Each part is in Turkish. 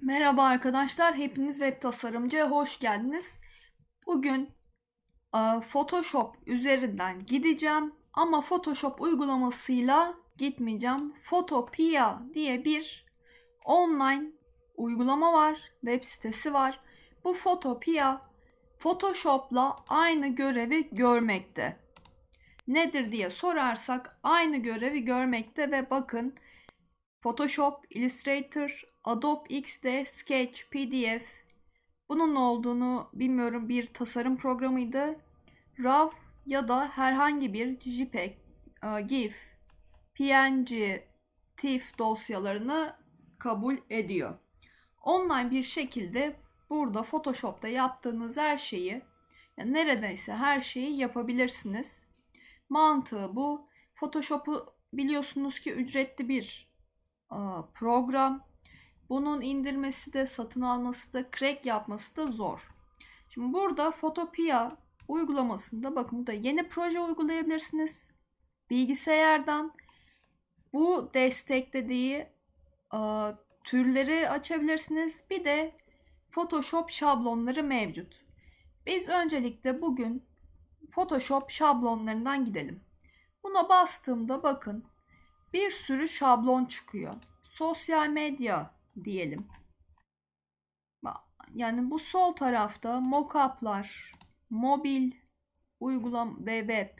Merhaba arkadaşlar, hepiniz web tasarımcıya hoş geldiniz. Bugün e, Photoshop üzerinden gideceğim ama Photoshop uygulamasıyla gitmeyeceğim. Photopia diye bir online uygulama var, web sitesi var. Bu Photopia Photoshop'la aynı görevi görmekte. Nedir diye sorarsak aynı görevi görmekte ve bakın Photoshop, Illustrator, Adobe XD, Sketch, PDF. Bunun ne olduğunu bilmiyorum bir tasarım programıydı. RAW ya da herhangi bir JPEG, e, GIF, PNG, TIFF dosyalarını kabul ediyor. Online bir şekilde burada Photoshop'ta yaptığınız her şeyi yani neredeyse her şeyi yapabilirsiniz. Mantığı bu. Photoshop'u biliyorsunuz ki ücretli bir e, program. Bunun indirmesi de, satın alması da, crack yapması da zor. Şimdi burada Photopia uygulamasında bakın burada yeni proje uygulayabilirsiniz. Bilgisayardan bu desteklediği e, türleri açabilirsiniz. Bir de Photoshop şablonları mevcut. Biz öncelikle bugün Photoshop şablonlarından gidelim. Buna bastığımda bakın bir sürü şablon çıkıyor. Sosyal medya diyelim. Yani bu sol tarafta mockup'lar, mobil uygulam ve web,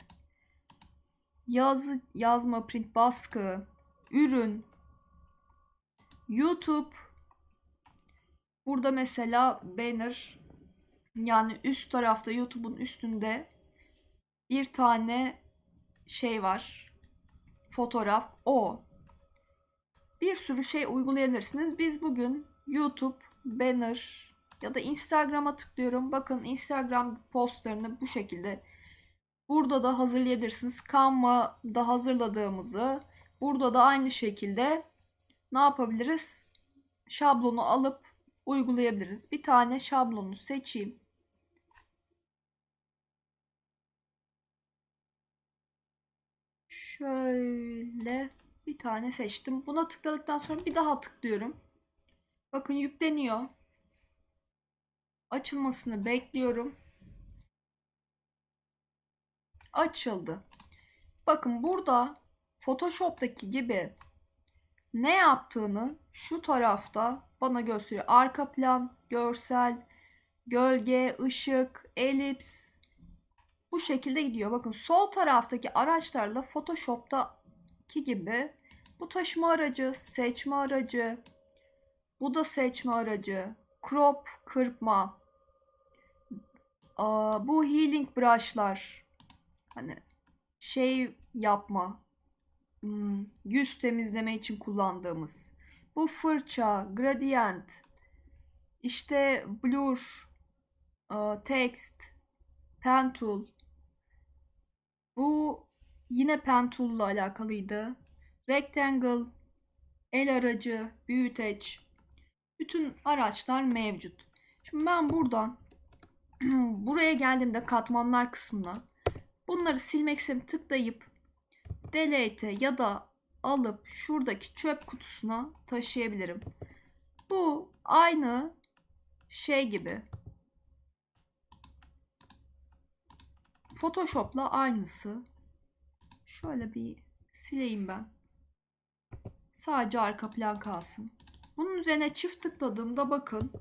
yazı, yazma, print, baskı, ürün, YouTube. Burada mesela banner yani üst tarafta YouTube'un üstünde bir tane şey var. Fotoğraf o. Bir sürü şey uygulayabilirsiniz. Biz bugün YouTube, banner ya da Instagram'a tıklıyorum. Bakın Instagram postlarını bu şekilde burada da hazırlayabilirsiniz. Canva'da hazırladığımızı burada da aynı şekilde ne yapabiliriz? Şablonu alıp uygulayabiliriz. Bir tane şablonu seçeyim. Şöyle bir tane seçtim. Buna tıkladıktan sonra bir daha tıklıyorum. Bakın yükleniyor. Açılmasını bekliyorum. Açıldı. Bakın burada Photoshop'taki gibi ne yaptığını şu tarafta bana gösteriyor. Arka plan, görsel, gölge, ışık, elips, bu şekilde gidiyor. Bakın sol taraftaki araçlarla Photoshop'taki gibi bu taşıma aracı, seçme aracı, bu da seçme aracı, crop, kırpma, bu healing brushlar, hani şey yapma, hmm, yüz temizleme için kullandığımız. Bu fırça, gradient, işte blur, text, pen tool, bu yine pen tool ile alakalıydı. Rectangle, el aracı, büyüteç. Bütün araçlar mevcut. Şimdi ben buradan buraya geldiğimde katmanlar kısmına bunları silmek istedim tıklayıp delete ya da alıp şuradaki çöp kutusuna taşıyabilirim. Bu aynı şey gibi Photoshop'la aynısı. Şöyle bir sileyim ben. Sadece arka plan kalsın. Bunun üzerine çift tıkladığımda bakın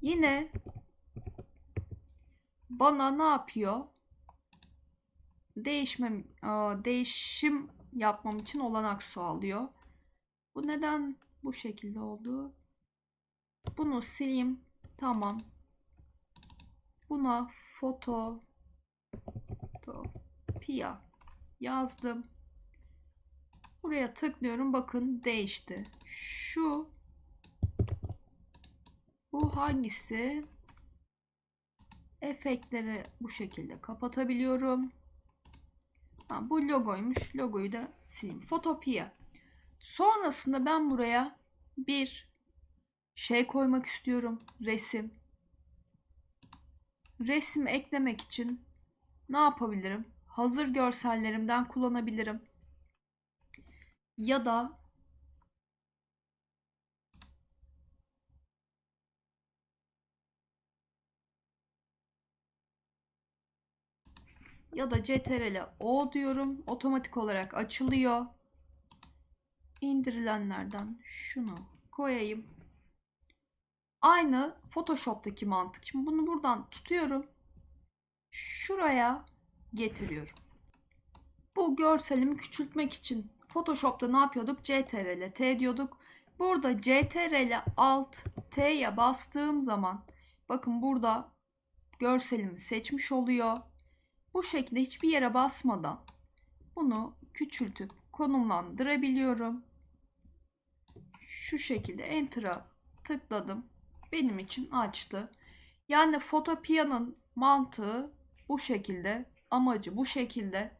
yine bana ne yapıyor? Değişmem, değişim yapmam için olanak sağlıyor. Bu neden bu şekilde oldu? Bunu sileyim. Tamam. Buna foto Pia yazdım. Buraya tıklıyorum. Bakın değişti. Şu bu hangisi? Efektleri bu şekilde kapatabiliyorum. Ha, bu logoymuş. Logoyu da sileyim. Photopia. Sonrasında ben buraya bir şey koymak istiyorum. Resim. Resim eklemek için ne yapabilirim? hazır görsellerimden kullanabilirim. Ya da ya da CTRL'e O diyorum. Otomatik olarak açılıyor. İndirilenlerden şunu koyayım. Aynı Photoshop'taki mantık. Şimdi bunu buradan tutuyorum. Şuraya getiriyorum. Bu görselimi küçültmek için Photoshop'ta ne yapıyorduk? CTRL T diyorduk. Burada CTRL Alt T'ye bastığım zaman bakın burada görselimi seçmiş oluyor. Bu şekilde hiçbir yere basmadan bunu küçültüp konumlandırabiliyorum. Şu şekilde Enter'a tıkladım. Benim için açtı. Yani Fotopia'nın mantığı bu şekilde, amacı bu şekilde.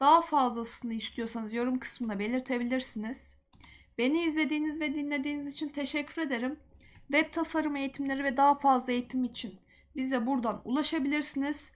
Daha fazlasını istiyorsanız yorum kısmına belirtebilirsiniz. Beni izlediğiniz ve dinlediğiniz için teşekkür ederim. Web tasarım eğitimleri ve daha fazla eğitim için bize buradan ulaşabilirsiniz.